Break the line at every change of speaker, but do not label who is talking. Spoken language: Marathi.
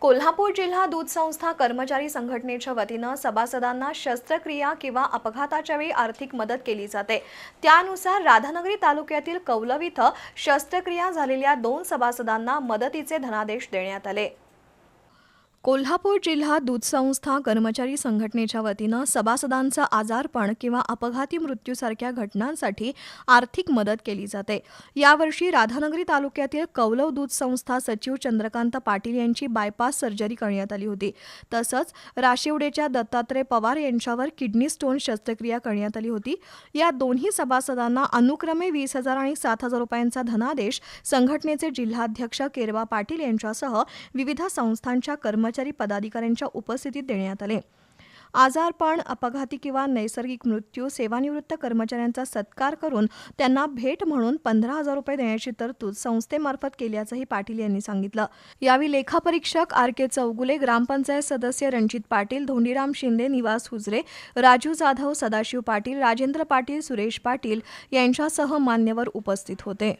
कोल्हापूर जिल्हा दूध संस्था कर्मचारी संघटनेच्या वतीनं सभासदांना शस्त्रक्रिया किंवा अपघाताच्या वेळी आर्थिक मदत केली जाते. त्यानुसार राधानगरी तालुक्यातील कौलव इथं शस्त्रक्रिया झालेल्या दोन सभासदांना मदतीचे धनादेश देण्यात आले. कोल्हापूर जिल्हा दूध संस्था कर्मचारी संघटनेच्या वतीनं सभासदांचं आजारपण किंवा अपघाती मृत्यूसारख्या घटनांसाठी आर्थिक मदत केली जाते. यावर्षी राधानगरी तालुक्यातील कौलव दूध संस्था सचिव चंद्रकांत पाटील यांची बायपास सर्जरी करण्यात आली होती. तसंच राशिवडेच्या दत्तात्रय पवार यांच्यावर किडनी स्टोन शस्त्रक्रिया करण्यात आली होती. या दोन्ही सभासदांना अनुक्रमे वीस हजार आणि सात हजार रुपयांचा धनादेश संघटनेचे जिल्हाध्यक्ष केरवा पाटील यांच्यासह विविध संस्थांच्या कर्मचारी पदाधिकाऱ्यांच्या उपस्थितीत देण्यात आले. आजारपण अपघाती किंवा नैसर्गिक मृत्यू सेवानिवृत्त कर्मचाऱ्यांचा सत्कार करून त्यांना भेट म्हणून पंधरा हजार रुपये देण्याची तरतूद संस्थेमार्फत केल्याचंही पाटील यांनी सांगितलं. यावेळी लेखापरीक्षक आर के चौगुले ग्रामपंचायत सदस्य रणजित पाटील धोंडीराम शिंदे निवास हुजरे राजू जाधव सदाशिव पाटील राजेंद्र पाटील सुरेश पाटील यांच्यासह मान्यवर उपस्थित होते.